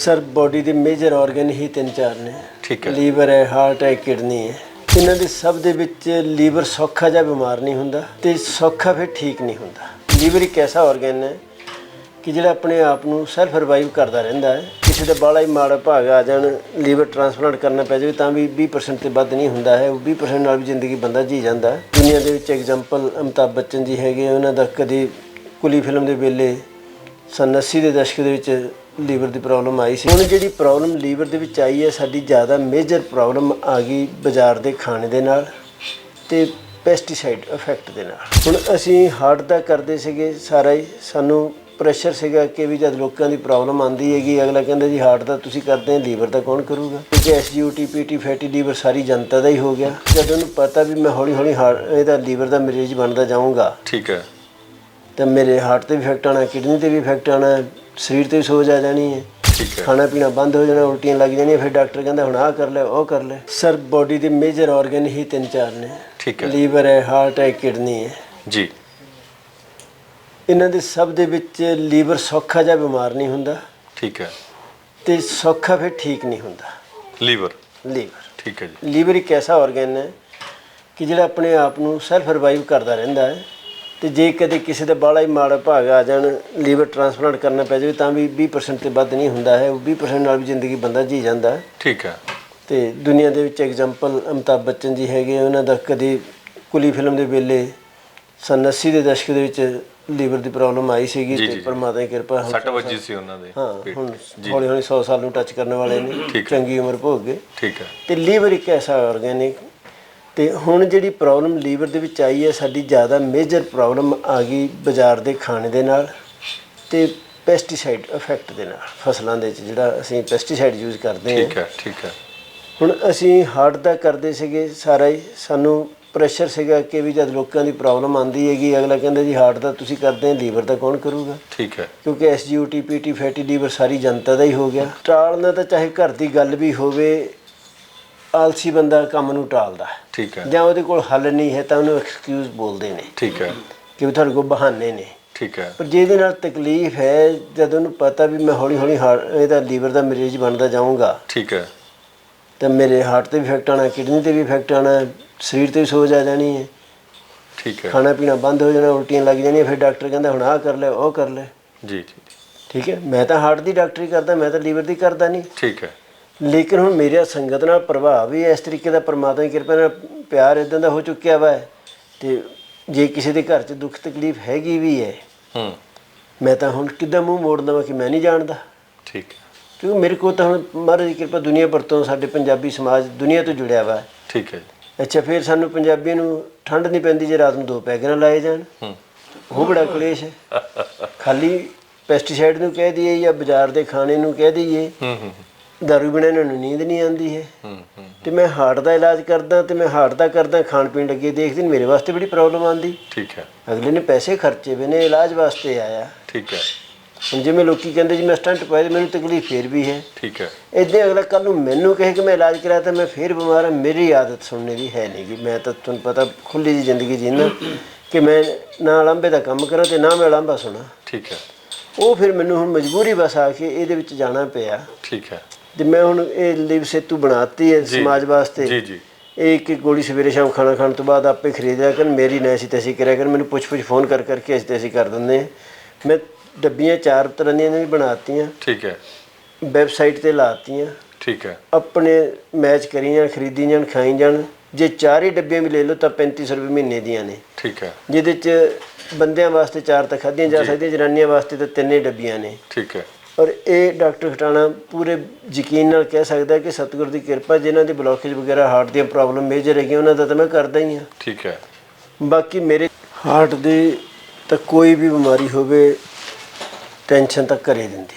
Sir body ਦੇ major organ ਹੀ ਤਿੰਨ ਚਾਰ ਨੇ। ਠੀਕ ਹੈ। ਲੀਵਰ ਹੈ ਹਾਰਟ ਹੈ ਕਿਡਨੀ ਹੈ। ਇਹਨਾਂ ਦੇ ਸਭ ਦੇ ਵਿੱਚ ਲੀਵਰ ਸੌਖਾ ਜਿਹਾ ਬਿਮਾਰ ਨਹੀਂ ਹੁੰਦਾ ਤੇ ਸੌਖਾ ਫਿਰ ਠੀਕ ਨਹੀਂ ਹੁੰਦਾ। ਲੀਵਰ ਇੱਕ ਐਸਾ ਆਰਗਨ ਹੈ ਕਿ ਜਿਹੜਾ ਆਪਣੇ ਆਪ ਨੂੰ ਸੈਲਫ ਰਿਵਾਈਵ ਕਰਦਾ ਰਹਿੰਦਾ ਹੈ। ਕਿਸੇ ਦਾ ਬਾਲਾ ਹੀ ਮਾੜਾ ਭਾਗ ਆ ਜਾਣ ਲੀਵਰ ਟ੍ਰਾਂਸਪਲਾਂਟ ਕਰਨਾ ਪੈ ਜਾਵੇ ਤਾਂ ਵੀ 20% ਤੇ ਵੱਧ ਨਹੀਂ ਹੁੰਦਾ ਹੈ। ਉਹ 20% ਨਾਲ ਵੀ ਜ਼ਿੰਦਗੀ ਬੰਦਾ ਜੀ ਜਾਂਦਾ ਹੈ। ਦੁਨੀਆ ਦੇ ਵਿੱਚ ਐਗਜ਼ਾਮਪਲ ਅਮਿਤਾਭ ਬੱਚਨ ਜੀ ਹੈਗੇ ਉਹਨਾਂ ਦਾ ਕਦੇ ਕੁਲੀ ਫਿਲਮ ਦੇ ਵੇਲੇ ਸੰਨ 80 ਦੇ ਦਸ਼ਕ ਦੇ ਵਿੱਚ ਲੀਵਰ ਦੀ ਪ੍ਰੋਬਲਮ ਆਈ ਸੀ। ਹੁਣ ਜਿਹੜੀ ਪ੍ਰੋਬਲਮ ਲੀਵਰ ਦੇ ਵਿੱਚ ਆਈ ਹੈ, ਸਾਡੀ ਜ਼ਿਆਦਾ ਮੇਜਰ ਪ੍ਰੋਬਲਮ ਆ ਗਈ ਬਾਜ਼ਾਰ ਦੇ ਖਾਣੇ ਦੇ ਨਾਲ ਤੇ ਪੈਸਟੀਸਾਈਡ ਇਫੈਕਟ ਦੇ ਨਾਲ। ਹੁਣ ਅਸੀਂ ਹਾਰਟ ਦਾ ਕਰਦੇ ਸੀਗੇ ਸਾਰਾ ਹੀ, ਸਾਨੂੰ ਪ੍ਰੈਸ਼ਰ ਸੀਗਾ ਕਿ ਵੀ ਜਦ ਲੋਕਾਂ ਦੀ ਪ੍ਰੋਬਲਮ ਆਂਦੀ ਹੈਗੀ, ਅਗਲਾ ਕਹਿੰਦਾ ਜੀ ਹਾਰਟ ਦਾ ਤੁਸੀਂ ਕਰਦੇ ਆ ਲੀਵਰ ਦਾ ਕੌਣ ਕਰੂਗਾ? ਕਿਉਂਕਿ ਐਸਜੀਓਟੀ ਪੀਟੀ ਫੈਟੀ ਲੀਵਰ ਸਾਰੀ ਜਨਤਾ ਦਾ ਹੀ ਹੋ ਗਿਆ। ਜਦ ਉਹਨੂੰ ਪਤਾ ਵੀ ਮੈਂ ਹੌਲੀ ਹੌਲੀ ਹਾਰਟ ਇਹਦਾ ਲੀਵਰ ਦਾ ਮਰੀਜ਼ ਬਣਦਾ ਜਾਊਂਗਾ, ਠੀਕ ਹੈ। ਤੇ ਮੇਰੇ ਹਾਰਟ ਤੇ ਵੀ ਇਫੈਕਟ ਆਣਾ ਕਿਡਨੀ ਤੇ ਵੀ ਇਫੈਕਟ ਆਣਾ ਸਰੀਰ ਤੇ ਵੀ ਸੋਜ ਆ ਜਾਣੀ ਹੈ। ਠੀਕ ਹੈ। ਖਾਣਾ ਪੀਣਾ ਬੰਦ ਹੋ ਜਾਣਾ ਉਲਟੀਆਂ ਲੱਗ ਜਾਣੀਆਂ ਫਿਰ ਡਾਕਟਰ ਕਹਿੰਦਾ ਹੁਣ ਆਹ ਕਰ ਲੈ ਉਹ ਕਰ ਲੈ। ਸਰ ਬੋਡੀ ਦੇ ਮੇਜਰ ਆਰਗਨ ਹੀ ਤਿੰਨ ਚਾਰ ਨੇ। ਠੀਕ ਹੈ। ਲੀਵਰ ਹੈ ਹਾਰਟ ਹੈ ਕਿਡਨੀ ਹੈ। ਜੀ। ਇਹਨਾਂ ਦੇ ਸਭ ਦੇ ਵਿੱਚ ਲੀਵਰ ਸੌਖਾ ਜਿਹਾ ਬਿਮਾਰ ਨਹੀਂ ਹੁੰਦਾ। ਠੀਕ ਹੈ। ਤੇ ਸੌਖਾ ਫਿਰ ਠੀਕ ਨਹੀਂ ਹੁੰਦਾ। ਲੀਵਰ ਲੀਵਰ ਠੀਕ ਹੈ ਜੀ। ਲੀਵਰ ਇੱਕ ਐਸਾ ਆਰਗਨ ਹੈ ਕਿ ਜਿਹੜਾ ਆਪਣੇ ਆਪ ਨੂੰ ਸੈਲਫ ਰਿਵਾਈਵ ਕਰਦਾ ਰਹਿੰਦਾ ਹੈ। ਤੇ ਜੇ ਕਦੇ ਕਿਸੇ ਦਾ ਬਾਲਾ ਹੀ ਮਾੜਾ ਭਾਗ ਆ ਜਾਣ ਲੀਵਰ ਟ੍ਰਾਂਸਪਲਾਂਟ ਕਰਨਾ ਪੈ ਜਾਵੇ ਤਾਂ ਵੀ 20% ਤੇ ਵੱਧ ਨਹੀਂ ਹੁੰਦਾ ਹੈ। ਉਹ 20% ਨਾਲ ਵੀ ਜ਼ਿੰਦਗੀ ਬੰਦਾ ਜੀ ਜਾਂਦਾ ਠੀਕ ਹੈ। ਤੇ ਦੁਨੀਆ ਦੇ ਵਿੱਚ ਐਗਜ਼ਾਮਪਲ ਅਮਿਤਾਭ ਬੱਚਨ ਜੀ ਹੈਗੇ ਉਹਨਾਂ ਦਾ ਕਦੇ ਕੁਲੀ ਫਿਲਮ ਦੇ ਵੇਲੇ ਸੰਨ 80 ਦੇ ਦਸ਼ਕ ਦੇ ਵਿੱਚ ਲੀਵਰ ਦੀ ਪ੍ਰੋਬਲਮ ਆਈ ਸੀਗੀ ਤੇ। ਪਰਮਾਤਮਾ ਦੀ ਕਿਰਪਾ ਸੱਟ ਵੱਜੀ ਸੀ ਉਹਨਾਂ ਦੇ ਹਾਂ ਹੁਣ ਹੌਲੀ ਹੌਲੀ 100 ਸਾਲ ਨੂੰ ਟੱਚ ਕਰਨ ਵਾਲੇ ਨੇ। ਚੰਗੀ ਉਮਰ ਭੋਗ ਗਏ। ਠੀਕ ਹੈ। ਤੇ ਲੀਵਰ ਇੱਕ ਐਸਾ ਆਰਗੈਨਿਕ ਤੇ ਹੁਣ ਜਿਹੜੀ ਪ੍ਰੋਬਲਮ ਲੀਵਰ ਦੇ ਵਿੱਚ ਆਈ ਹੈ ਸਾਡੀ ਜ਼ਿਆਦਾ ਮੇਜਰ ਪ੍ਰੋਬਲਮ ਆ ਗਈ ਬਾਜ਼ਾਰ ਦੇ ਖਾਣੇ ਦੇ ਨਾਲ ਤੇ ਪੈਸਟੀਸਾਈਡ ਇਫੈਕਟ ਦੇ ਨਾਲ ਫਸਲਾਂ ਦੇ ਵਿੱਚ ਜਿਹੜਾ ਅਸੀਂ ਪੈਸਟੀਸਾਈਡ ਯੂਜ਼ ਕਰਦੇ ਹਾਂ। ਠੀਕ ਹੈ ਠੀਕ ਹੈ। ਹੁਣ ਅਸੀਂ ਹਾਰਟ ਦਾ ਕਰਦੇ ਸੀਗੇ ਸਾਰਾ ਹੀ ਸਾਨੂੰ ਪ੍ਰੈਸ਼ਰ ਸੀਗਾ ਕਿ ਵੀ ਜਦ ਲੋਕਾਂ ਦੀ ਪ੍ਰੋਬਲਮ ਆਂਦੀ ਹੈਗੀ ਅਗਲਾ ਕਹਿੰਦਾ ਜੀ ਹਾਰਟ ਦਾ ਤੁਸੀਂ ਕਰਦੇ ਆ ਲੀਵਰ ਦਾ ਕੌਣ ਕਰੂਗਾ? ਠੀਕ ਹੈ। ਕਿਉਂਕਿ ਐਸਜੀਓਟੀ ਪੀਟੀ ਫੈਟੀ ਲੀਵਰ ਸਾਰੀ ਜਨਤਾ ਦਾ ਹੀ ਹੋ ਗਿਆ। ਟਾਲਣਾ ਤਾਂ ਚਾਹੇ ਘਰ ਦੀ ਗੱਲ ਵੀ ਹੋਵੇ ਆਲਸੀ ਬੰਦਾ ਕੰਮ ਨੂੰ ਟਾਲਦਾ। ਠੀਕ ਹੈ। ਜਾਂ ਉਹਦੇ ਕੋਲ ਹੱਲ ਨਹੀਂ ਹੈ ਤਾਂ ਉਹਨੂੰ ਐਕਸਕਿਊਜ਼ ਬੋਲਦੇ ਨੇ। ਠੀਕ ਹੈ। ਕਿ ਵੀ ਤੁਹਾਡੇ ਕੋਲ ਬਹਾਨੇ ਨੇ। ਠੀਕ ਹੈ। ਪਰ ਜਿਹਦੇ ਨਾਲ ਤਕਲੀਫ ਹੈ ਜਦ ਉਹਨੂੰ ਪਤਾ ਵੀ ਮੈਂ ਹੌਲੀ ਹੌਲੀ ਇਹਦਾ ਲੀਵਰ ਦਾ ਮਰੀਜ਼ ਬਣਦਾ ਜਾਊਂਗਾ। ਠੀਕ ਹੈ। ਤਾਂ ਮੇਰੇ ਹਾਰਟ ਤੇ ਵੀ ਇਫੈਕਟ ਆਣਾ ਕਿਡਨੀ ਤੇ ਵੀ ਇਫੈਕਟ ਆਣਾ ਸਰੀਰ ਤੇ ਵੀ ਸੋਜ ਆ ਜਾਣੀ ਹੈ। ਠੀਕ ਹੈ। ਖਾਣਾ ਪੀਣਾ ਬੰਦ ਹੋ ਜਾਣਾ ਉਲਟੀਆਂ ਲੱਗ ਜਾਣੀਆਂ ਫਿਰ ਡਾਕਟਰ ਕਹਿੰਦਾ ਹੁਣ ਆਹ ਕਰ ਲੈ ਉਹ ਕਰ ਲੈ। ਜੀ। ਜੀ ਠੀਕ ਹੈ। ਮੈਂ ਤਾਂ ਹਾਰਟ ਦੀ ਡਾਕਟਰੀ ਕਰਦਾ ਮੈਂ ਤਾਂ ਲੀਵਰ ਦੀ ਕਰਦਾ ਨਹੀਂ। ਠੀਕ ਹੈ। ਲੇਕਿਨ ਹੁਣ ਮੇਰੇ ਸੰਗਤ ਨਾਲ ਪ੍ਰਭਾਵ ਵੀ ਇਸ ਤਰੀਕੇ ਦਾ ਪਰਮਾਤਮਾ ਦੀ ਕਿਰਪਾ ਨਾਲ ਪਿਆਰ ਇਦਾਂ ਦਾ ਹੋ ਚੁੱਕਿਆ ਵਾ ਤੇ ਜੇ ਕਿਸੇ ਦੇ ਘਰ 'ਚ ਦੁੱਖ ਤਕਲੀਫ ਹੈਗੀ ਵੀ ਹੈ ਹੂੰ। ਮੈਂ ਤਾਂ ਹੁਣ ਕਿੱਦਾਂ ਮੂੰਹ ਮੋੜ ਦਵਾਂ ਕਿ ਮੈਂ ਨਹੀਂ ਜਾਣਦਾ? ਠੀਕ ਕਿਉਂਕਿ ਮੇਰੇ ਕੋਲ ਤਾਂ ਹੁਣ ਮਹਾਰਾਜ ਦੀ ਕਿਰਪਾ ਦੁਨੀਆ ਭਰ ਤੋਂ ਸਾਡੇ ਪੰਜਾਬੀ ਸਮਾਜ ਦੁਨੀਆ ਤੋਂ ਜੁੜਿਆ ਵਾ। ਠੀਕ ਹੈ ਅੱਛਾ ਫਿਰ ਸਾਨੂੰ ਪੰਜਾਬੀਆਂ ਨੂੰ ਠੰਡ ਨਹੀਂ ਪੈਂਦੀ ਜੇ ਰਾਤ ਨੂੰ ਦੋ ਪੈਗ ਨਾ ਲਾਏ ਜਾਣ? ਹੂੰ। ਉਹ ਬੜਾ ਕਲੇਸ਼ ਹੈ। ਖਾਲੀ ਪੈਸਟੀਸਾਈਡ ਨੂੰ ਕਹਿ ਦਈਏ ਜਾਂ ਬਾਜ਼ਾਰ ਦੇ ਖਾਣੇ ਨੂੰ ਕਹਿ ਦਈਏ। ਹੂੰ ਹੂੰ। ਦਾਰੂ ਬਿਨਾਂ ਇਹਨਾਂ ਨੂੰ ਨੀਂਦ ਨਹੀਂ ਆਉਂਦੀ ਹੈ ਤੇ ਮੈਂ ਹਾਰਟ ਦਾ ਇਲਾਜ ਕਰਦਾ ਤੇ ਮੈਂ ਹਾਰਟ ਦਾ ਕਰਦਾ ਖਾਣ ਪੀਣ ਲੱਗੇ ਦੇਖਦੇ ਨੇ ਮੇਰੇ ਵਾਸਤੇ ਬੜੀ ਪ੍ਰੋਬਲਮ ਆਉਂਦੀ ਠੀਕ ਹੈ ਅਗਲੇ ਨੇ ਪੈਸੇ ਖਰਚੇ ਵੇ ਨੇ ਇਲਾਜ ਵਾਸਤੇ ਆਇਆ ਠੀਕ ਹੈ ਹੁਣ ਜਿਵੇਂ ਲੋਕੀ ਕਹਿੰਦੇ ਜੀ ਮੈਂ ਸਟੰਟ ਪਾਇਆ ਤੇ ਮੈਨੂੰ ਤਕਲੀਫ ਫੇਰ ਵੀ ਹੈ ਠੀਕ ਹੈ ਇਦਾਂ ਅਗਲਾ ਕੱਲ ਨੂੰ ਮੈਨੂੰ ਕਹੇ ਕਿ ਮੈਂ ਇਲਾਜ ਕਰਾਇਆ ਤਾਂ ਮੈਂ ਫੇਰ ਬਿਮਾਰ ਹਾਂ ਮੇਰੀ ਆਦਤ ਸੁਣਨੇ ਦੀ ਹੈ ਨਹੀਂ ਕਿ ਮੈਂ ਤਾਂ ਤੁਹਾਨੂੰ ਪਤਾ ਖੁੱਲੀ ਜੀ ਜ਼ਿੰਦਗੀ ਜੀਣਾ ਕਿ ਮੈਂ ਨਾ ਲਾਂਬੇ ਦਾ ਕੰਮ ਕਰਾਂ ਤੇ ਨਾ ਮੈਂ ਲਾਂਬਾ ਸੁਣਾ ਠੀਕ ਹੈ ਉਹ ਫਿਰ ਮੈਨੂੰ ਹੁਣ ਮਜਬੂਰੀ ਬਸ ਆ ਕੇ ਇਹਦੇ ਵਿੱਚ ਜਾਣਾ ਪਿਆ ਠੀਕ ਹੈ ਮੈਂ ਹੁਣ ਇਹ ਲਿਵ ਸੇਤੂ ਬਣਾਤੀ ਹੈ ਸਮਾਜ ਵਾਸਤੇ। ਜੀ ਜੀ। ਇਹ ਇੱਕ ਗੋਲੀ ਸਵੇਰੇ ਸ਼ਾਮ ਖਾਣਾ ਖਾਣ ਤੋਂ ਬਾਅਦ ਆਪੇ ਖਰੀਦ ਲਿਆ ਕਰ ਮੇਰੀ ਨਾ ਅਸੀਂ ਤੈਸੀ ਕਰਿਆ ਕਰ ਮੈਨੂੰ ਪੁੱਛ ਪੁੱਛ ਫੋਨ ਕਰ ਕਰਕੇ ਅਸੀਂ ਤੈਸੀ ਕਰ ਦਿੰਦੇ ਮੈਂ ਡੱਬੀਆਂ ਚਾਰ ਤਰ੍ਹਾਂ ਦੀਆਂ ਵੀ ਬਣਾਤੀਆਂ। ਠੀਕ ਹੈ। ਵੈਬਸਾਈਟ ਤੇ ਲਾਤੀਆਂ। ਠੀਕ ਹੈ। ਆਪਣੇ ਮੈਚ ਕਰੀ ਜਾਣ ਖਰੀਦੀ ਜਾਣ ਖਾਈ ਜਾਣ। ਜੇ ਚਾਰ ਹੀ ਡੱਬੀਆਂ ਵੀ ਲੈ ਲਓ ਤਾਂ 3500 ਰੁਪਏ ਮਹੀਨੇ ਦੀਆਂ ਨੇ। ਠੀਕ ਹੈ। ਜਿਹਦੇ ਚ ਬੰਦਿਆਂ ਵਾਸਤੇ ਚਾਰ ਤਾਂ ਖਾਧੀਆਂ ਜਾ। ਸਕਦੀਆਂ ਜਨਾਨੀਆਂ ਵਾਸਤੇ ਤਾਂ ਤਿੰਨੇ ਡੱਬੀਆਂ ਨੇ। ਠੀਕ ਹੈ। ਔਰ ਇਹ ਡਾਕਟਰ ਖਟਾਣਾ ਪੂਰੇ ਯਕੀਨ ਨਾਲ ਕਹਿ ਸਕਦਾ ਕਿ ਸਤਿਗੁਰ ਦੀ ਕਿਰਪਾ ਜਿਨ੍ਹਾਂ ਦੀ ਬਲੋਕੇਜ ਵਗੈਰਾ ਹਾਰਟ ਦੀਆਂ ਪ੍ਰੋਬਲਮ ਮੇਜਰ ਹੈਗੀਆਂ ਉਹਨਾਂ ਦਾ ਤਾਂ ਮੈਂ ਕਰਦਾ ਹੀ ਹਾਂ। ਠੀਕ ਹੈ। ਬਾਕੀ ਮੇਰੇ ਹਾਰਟ ਦੀ ਤਾਂ ਕੋਈ ਵੀ ਬਿਮਾਰੀ ਹੋਵੇ ਟੈਨਸ਼ਨ ਤਾਂ ਕਰੇ ਦਿੰਦੀ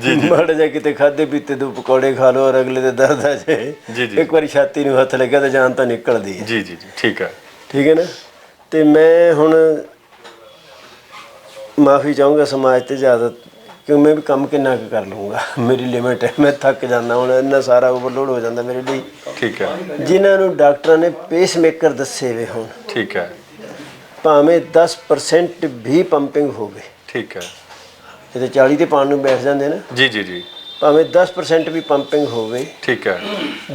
ਜੀ ਜੀ। ਮਾੜਾ ਜਿਹਾ ਕਿਤੇ ਖਾਦੇ ਪੀਤੇ ਦੋ ਪਕੌੜੇ ਖਾ ਲਓ ਔਰ ਅਗਲੇ ਦੇ ਦਰਦ ਆ ਜਾਏ। ਜੀ, ਜੀ। ਇੱਕ ਵਾਰੀ ਛਾਤੀ ਨੂੰ ਹੱਥ ਲੱਗਾ ਤਾਂ ਜਾਨ ਤਾਂ ਨਿਕਲਦੀ ਹੈ। ਜੀ ਜੀ ਜੀ। ਠੀਕ ਹੈ। ਠੀਕ ਹੈ ਨਾ? ਤੇ ਮੈਂ ਹੁਣ ਮਾਫੀ ਚਾਹੂੰਗਾ ਸਮਾਜ ਤੇ ਜ਼ਿਆਦਾ ਕਿਉਂ ਮੈਂ ਵੀ ਕੰਮ ਕਿੰਨਾ ਕੁ ਕਰ ਲੂੰਗਾ ਮੇਰੀ ਲਿਮਿਟ ਹੈ ਮੈਂ ਥੱਕ ਜਾਂਦਾ ਹੁਣ ਇੰਨਾ ਸਾਰਾ ਓਵਰਲੋਡ ਹੋ ਜਾਂਦਾ ਮੇਰੇ ਲਈ। ਠੀਕ ਹੈ। ਜਿਨ੍ਹਾਂ ਨੂੰ ਡਾਕਟਰਾਂ ਨੇ ਪੇਸਮੇਕਰ ਦੱਸੇ ਵੇ ਹੁਣ ਠੀਕ ਹੈ। ਭਾਵੇਂ 10% ਵੀ ਪੰਪਿੰਗ ਹੋਵੇ ਠੀਕ ਹੈ। ਕਿਤੇ 40 ਤੇ ਪਾਉਣ ਨੂੰ ਬੈਠ ਜਾਂਦੇ ਨਾ। ਜੀ ਜੀ ਜੀ। ਭਾਵੇਂ 10% ਵੀ ਪੰਪਿੰਗ ਹੋਵੇ। ਠੀਕ ਹੈ।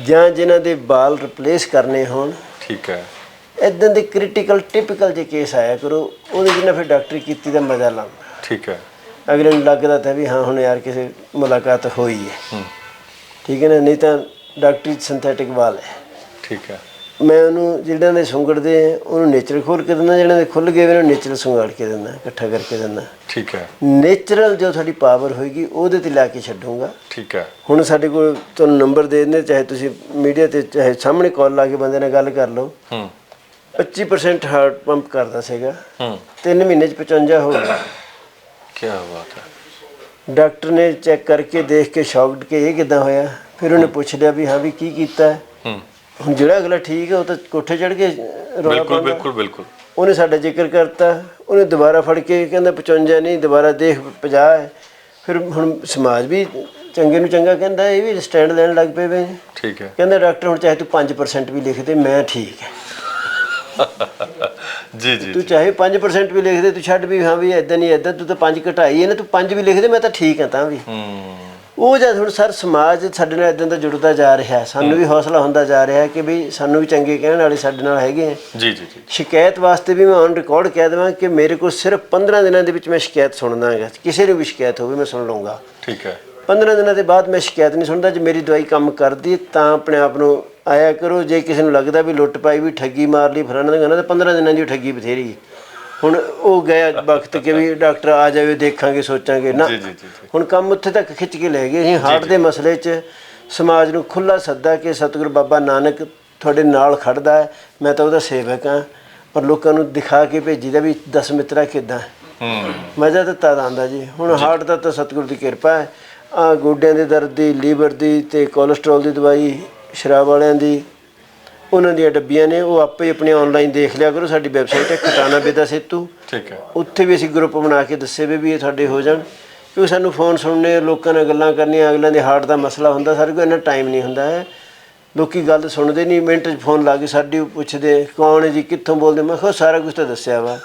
ਜਾਂ ਜਿਨ੍ਹਾਂ ਦੇ ਵਾਲ ਰਿਪਲੇਸ ਕਰਨੇ ਹੋਣ। ਠੀਕ ਹੈ। ਇਦਾਂ ਦੇ ਕ੍ਰਿਟੀਕਲ ਟਿਪੀਕਲ ਜੇ ਕੇਸ ਆਇਆ ਕਰੋ ਉਹਦੇ ਜਿੰਨਾ ਫਿਰ ਡਾਕਟਰੀ ਕੀਤੀ ਦਾ ਮਜ਼ਾ ਲਾਉਂਦਾ ਠੀਕ ਹੈ। ਅਗਲੇ ਨੂੰ ਲੱਗਦਾ ਤਾਂ ਵੀ ਹਾਂ ਹੁਣ ਯਾਰ ਕਿਸੇ ਮੁਲਾਕਾਤ ਹੋਈ ਹੈ। ਠੀਕ ਹੈ ਨਾ ਨਹੀਂ ਤਾਂ ਡਾਕਟਰੀ ਸਿੰਥੈਟਿਕ ਵਾਲ ਹੈ। ਠੀਕ ਹੈ। ਮੈਂ ਉਹਨੂੰ ਜਿਹੜਿਆਂ ਦੇ ਸੁੰਗੜਦੇ ਆ ਉਹਨੂੰ ਨੇਚਰਲ ਖੋਲ ਕੇ ਦਿੰਦਾ ਜਿਹੜਿਆਂ ਦੇ ਖੁੱਲ ਗਏ ਉਹਨੂੰ ਨੇਚਰਲ ਸੁੰਗੜ ਕੇ ਦਿੰਦਾ ਇਕੱਠਾ ਕਰਕੇ ਦਿੰਦਾ। ਠੀਕ ਹੈ। ਨੇਚਰਲ ਜੋ ਤੁਹਾਡੀ ਪਾਵਰ ਹੋਏਗੀ ਉਹਦੇ ਤੇ ਲਾ ਕੇ ਛੱਡੂੰਗਾ। ਠੀਕ ਹੈ। ਹੁਣ ਸਾਡੇ ਕੋਲ ਤੁਹਾਨੂੰ ਨੰਬਰ ਦੇ ਦਿੰਦੇ ਚਾਹੇ ਤੁਸੀਂ ਮੀਡੀਆ ਤੇ ਚਾਹੇ ਸਾਹਮਣੇ ਕਾਲ ਲਾ ਕੇ ਬੰਦੇ ਨਾਲ ਗੱਲ ਕਰ ਲਓ। ਹੂੰ। 25% ਹਾਰਟ ਪੰਪ ਕਰਦਾ ਸੀਗਾ। ਹੂੰ। 3 ਮਹੀਨੇ ਚ 55 ਹੋ ਗਿਆ। ਕੀ ਬਾਤ ਹੈ। ਡਾਕਟਰ ਨੇ ਚੈੱਕ ਕਰਕੇ ਦੇਖ ਕੇ ਸ਼ੌਕਡ ਕਿ ਇਹ ਕਿਦਾਂ ਹੋਇਆ। ਫਿਰ ਉਹਨੇ ਪੁੱਛ ਲਿਆ ਵੀ ਹਾਂ ਵੀ ਕੀ ਕੀਤਾ ਹੈ? ਹੁਣ ਜਿਹੜਾ ਅਗਲਾ ਠੀਕ ਹੈ ਉਹ ਤਾਂ ਕੋਠੇ ਚੜ ਕੇ ਰੌਲਾ ਬਿਲਕੁਲ ਬਿਲਕੁਲ ਬਿਲਕੁਲ। ਉਹਨੇ ਸਾਡਾ ਜ਼ਿਕਰ ਕਰਤਾ। ਉਹਨੇ ਦੁਬਾਰਾ ਫੜ ਕੇ ਕਹਿੰਦਾ 55 ਨਹੀਂ ਦੁਬਾਰਾ ਦੇਖ 50 ਹੈ। ਫਿਰ ਹੁਣ ਸਮਾਜ ਵੀ ਚੰਗੇ ਨੂੰ ਚੰਗਾ ਕਹਿੰਦਾ ਇਹ ਵੀ ਸਟੈਂਡ ਲੈਣ ਲੱਗ ਪਏ ਵੇ। ਠੀਕ ਹੈ। ਕਹਿੰਦਾ ਡਾਕਟਰ ਹੁਣ ਚਾਹੇ ਤੂੰ 5% ਵੀ ਲਿਖ ਦੇ ਮੈਂ ਠੀਕ ਹੈ। ਜੀ ਜੀ ਤੂੰ ਚਾਹੇ 5% ਵੀ ਲਿਖ ਦੇ ਤੂੰ ਛੱਡ ਵੀ ਹਾਂ ਵੀ ਇਦਾਂ ਨਹੀਂ ਇਦਾਂ ਤੂੰ ਤਾਂ 5 ਘਟਾਈ ਹੈ ਨਾ ਤੂੰ 5 ਵੀ ਲਿਖ ਦੇ ਮੈਂ ਤਾਂ ਠੀਕ ਹਾਂ ਤਾਂ ਵੀ। ਹੂੰ। ਉਹ ਜਦ ਹੁਣ ਸਰ ਸਮਾਜ ਸਾਡੇ ਨਾਲ ਇਦਾਂ ਦਾ ਜੁੜਦਾ ਜਾ ਰਿਹਾ। ਸਾਨੂੰ ਵੀ ਹੌਸਲਾ ਹੁੰਦਾ ਜਾ ਰਿਹਾ ਕਿ ਵੀ ਸਾਨੂੰ ਵੀ ਚੰਗੇ ਕਹਿਣ ਵਾਲੇ ਸਾਡੇ ਨਾਲ ਹੈਗੇ ਆ। ਜੀ ਜੀ ਜੀ ਸ਼ਿਕਾਇਤ ਵਾਸਤੇ ਵੀ ਮੈਂ ਔਨ ਰਿਕਾਰਡ ਕਹਿ ਦੇਵਾਂ ਕਿ ਮੇਰੇ ਕੋਲ ਸਿਰਫ 15 ਦਿਨਾਂ ਦੇ ਵਿੱਚ ਮੈਂ ਸ਼ਿਕਾਇਤ ਸੁਣਦਾ ਹੈਗਾ। ਕਿਸੇ ਨੂੰ ਵੀ ਸ਼ਿਕਾਇਤ ਹੋਵੇ ਮੈਂ ਸੁਣ ਲਵਾਂਗਾ ਠੀਕ ਹੈ। 15 ਦਿਨਾਂ ਦੇ ਬਾਅਦ ਮੈਂ ਸ਼ਿਕਾਇਤ ਨਹੀਂ ਸੁਣਦਾ ਜੇ ਮੇਰੀ ਦਵਾਈ ਕੰਮ ਕਰਦੀ ਤਾਂ ਆਪਣੇ ਆਪ ਨੂੰ ਆਇਆ ਕਰੋ ਜੇ ਕਿਸੇ ਨੂੰ ਲੱਗਦਾ ਵੀ ਲੁੱਟ ਪਾਈ ਵੀ ਠੱਗੀ ਮਾਰ ਲਈ ਫਲਾਣਾ ਦਾ ਤਾਂ 15 ਦਿਨਾਂ ਦੀ ਠੱਗੀ ਬਥੇਰੀ। ਹੁਣ ਉਹ ਗਿਆ ਵਕਤ ਕਿ ਵੀ ਡਾਕਟਰ ਆ ਜਾਵੇ ਦੇਖਾਂਗੇ ਸੋਚਾਂਗੇ। ਨਾ ਹੁਣ ਕੰਮ ਉੱਥੇ ਤੱਕ ਖਿੱਚ ਕੇ ਲੈ ਗਏ। ਅਸੀਂ ਹਾਰਟ ਦੇ ਮਸਲੇ 'ਚ ਸਮਾਜ ਨੂੰ ਖੁੱਲਾ ਸੱਦਾ ਕਿ ਸਤਿਗੁਰੂ ਬਾਬਾ ਨਾਨਕ ਤੁਹਾਡੇ ਨਾਲ ਖੜਦਾ ਹੈ। ਮੈਂ ਤਾਂ ਉਹਦਾ ਸੇਵਕ ਹਾਂ ਪਰ ਲੋਕਾਂ ਨੂੰ ਦਿਖਾ ਕੇ ਭੇਜੀਦਾ ਵੀ ਦਸ ਮਿੱਤਰਾ ਕਿਦਾਂ। ਹੂੰ। ਮਜ਼ਾ ਤਾਂ ਤਦ ਆਉਂਦਾ ਜੀ। ਹੁਣ ਹਾਰਟ ਦਾ ਤਾਂ ਸਤਿਗੁਰੂ ਦੀ ਕਿਰਪਾ ਹੈ। ਆ ਗੋਡਿਆਂ ਦੇ ਦਰਦ ਦੀ ਲੀਵਰ ਦੀ ਤੇ ਕੋਲੇਸਟ੍ਰੋਲ ਦੀ ਦਵਾਈ ਸ਼ਰਾਬ ਵਾਲਿਆਂ ਦੀ ਉਹਨਾਂ ਦੀਆਂ ਡੱਬੀਆਂ ਨੇ ਉਹ ਆਪੇ ਆਪਣੇ ਆਨਲਾਈਨ ਦੇਖ ਲਿਆ ਕਰੋ ਸਾਡੀ ਵੈਬਸਾਈਟ ਹੈ ਖਟਾਣਾ ਬੇਦਾ ਸੇਤੂ। ਠੀਕ ਹੈ। ਉੱਥੇ ਵੀ ਅਸੀਂ ਗਰੁੱਪ ਬਣਾ ਕੇ ਦੱਸੇ ਵੀ ਵੀ ਇਹ ਤੁਹਾਡੇ ਹੋ ਜਾਣ। ਕਿਉਂਕਿ ਸਾਨੂੰ ਫੋਨ ਸੁਣਨੇ ਲੋਕਾਂ ਨਾਲ ਗੱਲਾਂ ਕਰਨੀਆਂ ਅਗਲਿਆਂ ਦੇ ਹਾਰਟ ਦਾ ਮਸਲਾ ਹੁੰਦਾ ਸਾਡੇ ਕੋਲ ਇੰਨਾ ਟਾਈਮ ਨਹੀਂ ਹੁੰਦਾ ਹੈ। ਲੋਕੀ ਗੱਲ ਸੁਣਦੇ ਨਹੀਂ ਮਿੰਟ 'ਚ ਫੋਨ ਲਾ ਕੇ ਸਾਡੀ ਪੁੱਛਦੇ ਕੌਣ ਹੈ ਜੀ ਕਿੱਥੋਂ ਬੋਲਦੇ ਮੈਂ ਕਿਹਾ ਸਾਰਾ ਕੁਝ ਤਾਂ ਦੱਸਿਆ ਵਾ।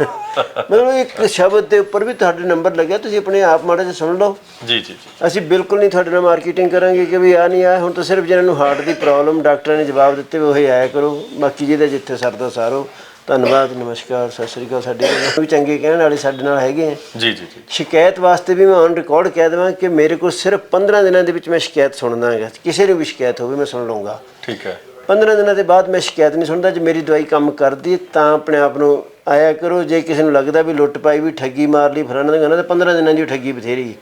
ਮਤਲਬ ਇੱਕ ਸ਼ਬਦ ਦੇ ਉੱਪਰ ਵੀ ਤੁਹਾਡੇ ਨੰਬਰ ਲੱਗਿਆ ਤੁਸੀਂ ਆਪਣੇ ਆਪ ਮਾੜਾ ਜਿਹਾ ਸੁਣ ਲਓ। ਜੀ ਜੀ ਜੀ। ਅਸੀਂ ਬਿਲਕੁਲ ਨਹੀਂ ਤੁਹਾਡੇ ਨਾਲ ਮਾਰਕੀਟਿੰਗ ਕਰਾਂਗੇ ਕਿ ਵੀ ਆ ਨਹੀਂ ਆ ਹੁਣ ਤਾਂ ਸਿਰਫ ਜਿਹਨਾਂ ਨੂੰ ਹਾਰਟ ਦੀ ਪ੍ਰੋਬਲਮ ਡਾਕਟਰਾਂ ਨੇ ਜਵਾਬ ਦਿੱਤੇ ਉਹੀ ਆਇਆ ਕਰੋ। ਬਾਕੀ ਜਿਹਦੇ ਜਿੱਥੇ ਸਰਦਾ ਸਾਰੋ ਧੰਨਵਾਦ ਨਮਸਕਾਰ ਸਤਿ ਸ੍ਰੀ ਅਕਾਲ ਸਾਡੇ ਕੋਲ ਵੀ ਚੰਗੇ ਕਹਿਣ ਵਾਲੇ ਸਾਡੇ ਨਾਲ ਹੈਗੇ ਆ। ਜੀ ਜੀ ਜੀ। ਸ਼ਿਕਾਇਤ ਵਾਸਤੇ ਵੀ ਮੈਂ ਔਨ ਰਿਕਾਰਡ ਕਹਿ ਦੇਵਾਂ ਕਿ ਮੇਰੇ ਕੋਲ ਸਿਰਫ 15 ਦਿਨਾਂ ਦੇ ਵਿੱਚ ਮੈਂ ਸ਼ਿਕਾਇਤ ਸੁਣਦਾ ਹੈਗਾ। ਕਿਸੇ ਨੂੰ ਵੀ ਸ਼ਿਕਾਇਤ ਹੋਵੇ ਮੈਂ ਸੁਣ ਲਵਾਂਗਾ ਠੀਕ ਹੈ। 15 ਦਿਨਾਂ ਦੇ ਬਾਅਦ ਮੈਂ ਸ਼ਿਕਾਇਤ ਨਹੀਂ ਸੁਣਦਾ। ਜੇ ਮੇਰੀ ਦਵਾਈ ਕੰਮ ਕਰਦੀ ਹੈ ਤਾਂ ਆਪਣੇ ਆਪ ਨੂੰ ਆਇਆ ਕਰੋ ਜੇ ਕਿਸੇ ਨੂੰ ਲੱਗਦਾ ਵੀ ਲੁੱਟ ਪਾਈ ਵੀ ਠੱਗੀ ਮਾਰ ਲਈ ਫਲਾਣਾ ਦਾ ਤਾਂ 15 ਦਿਨਾਂ ਦੀ ਠੱਗੀ ਬਥੇਰੀ।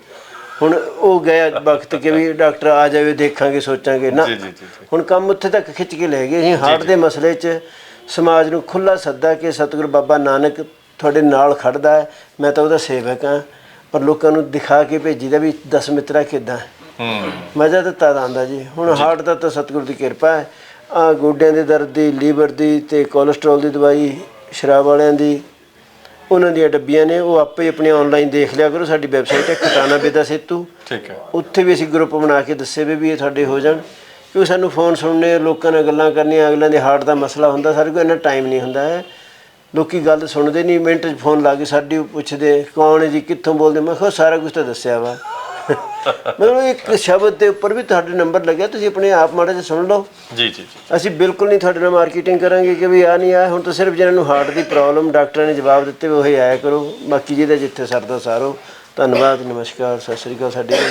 ਹੁਣ ਉਹ ਗਿਆ ਵਕਤ ਕਿ ਵੀ ਡਾਕਟਰ ਆ ਜਾਵੇ ਦੇਖਾਂਗੇ ਸੋਚਾਂਗੇ। ਨਾ ਹੁਣ ਕੰਮ ਉੱਥੇ ਤੱਕ ਖਿੱਚ ਕੇ ਲੈ ਗਏ। ਅਸੀਂ ਹਾਰਟ ਦੇ ਮਸਲੇ 'ਚ ਸਮਾਜ ਨੂੰ ਖੁੱਲਾ ਸੱਦਾ ਕਿ ਸਤਿਗੁਰੂ ਬਾਬਾ ਨਾਨਕ ਤੁਹਾਡੇ ਨਾਲ ਖੜਦਾ ਹੈ। ਮੈਂ ਤਾਂ ਉਹਦਾ ਸੇਵਕ ਹਾਂ ਪਰ ਲੋਕਾਂ ਨੂੰ ਦਿਖਾ ਕੇ ਭੇਜੀਦਾ ਵੀ ਦਸ ਮਿੱਤਰਾ ਕਿਦਾਂ। ਹੂੰ। ਮਜ਼ਾ ਤਾਂ ਤਦ ਆਉਂਦਾ ਜੀ ਹੁਣ ਹਾਰਟ ਦਾ ਤਾਂ ਸਤਿਗੁਰੂ ਦੀ ਕਿਰਪਾ ਹੈ। ਆ ਗੋਡਿਆਂ ਦੇ ਦਰਦ ਦੀ ਲੀਵਰ ਦੀ ਤੇ ਕੋਲੇਸਟ੍ਰੋਲ ਦੀ ਦਵਾਈ ਸ਼ਰਾਬ ਵਾਲਿਆਂ ਦੀ ਉਹਨਾਂ ਦੀਆਂ ਡੱਬੀਆਂ ਨੇ ਉਹ ਆਪੇ ਹੀ ਆਪਣੇ ਆਨਲਾਈਨ ਦੇਖ ਲਿਆ ਕਰੋ ਸਾਡੀ ਵੈਬਸਾਈਟ ਹੈ ਖਟਾਣਾ ਬੇਦਾ ਸੇਤੂ। ਠੀਕ ਹੈ। ਉੱਥੇ ਵੀ ਅਸੀਂ ਗਰੁੱਪ ਬਣਾ ਕੇ ਦੱਸੇ ਵੀ ਵੀ ਇਹ ਤੁਹਾਡੇ ਹੋ ਜਾਣ। ਕਿਉਂਕਿ ਸਾਨੂੰ ਫੋਨ ਸੁਣਨੇ ਲੋਕਾਂ ਨਾਲ ਗੱਲਾਂ ਕਰਨੀਆਂ ਅਗਲਿਆਂ ਦੇ ਹਾਰਟ ਦਾ ਮਸਲਾ ਹੁੰਦਾ ਸਾਡੇ ਕੋਲ ਇੰਨਾ ਟਾਈਮ ਨਹੀਂ ਹੁੰਦਾ ਹੈ। ਲੋਕੀ ਗੱਲ ਸੁਣਦੇ ਨਹੀਂ ਮਿੰਟ 'ਚ ਫੋਨ ਲਾ ਕੇ ਸਾਡੀ ਪੁੱਛਦੇ ਕੌਣ ਹੈ ਜੀ ਕਿੱਥੋਂ ਬੋਲਦੇ ਮੈਂ ਕਿਹਾ ਸਾਰਾ ਕੁਝ ਤਾਂ ਦੱਸਿਆ ਵਾ। ਮਤਲਬ ਇੱਕ ਸ਼ਬਦ ਦੇ ਉੱਪਰ ਵੀ ਤੁਹਾਡੇ ਨੰਬਰ ਲੱਗਿਆ ਤੁਸੀਂ ਆਪਣੇ ਆਪ ਮਾੜਾ ਜਿਹਾ ਸੁਣ ਲਓ। ਜੀ ਜੀ ਜੀ। ਅਸੀਂ ਬਿਲਕੁਲ ਨਹੀਂ ਤੁਹਾਡੇ ਨਾਲ ਮਾਰਕੀਟਿੰਗ ਕਰਾਂਗੇ ਕਿ ਵੀ ਆ ਨਹੀਂ ਆ ਹੁਣ ਤਾਂ ਸਿਰਫ ਜਿਹਨਾਂ ਨੂੰ ਹਾਰਟ ਦੀ ਪ੍ਰੋਬਲਮ ਡਾਕਟਰਾਂ ਨੇ ਜਵਾਬ ਦਿੱਤੇ ਉਹੀ ਆਇਆ ਕਰੋ। ਬਾਕੀ ਜਿਹਦੇ ਜਿੱਥੇ ਸਰਦਾ ਸਾਰੋ। ਧੰਨਵਾਦ ਨਮਸਕਾਰ ਸਤਿ ਸ੍ਰੀ ਅਕਾਲ ਸਾਡੇ ਕੋਲ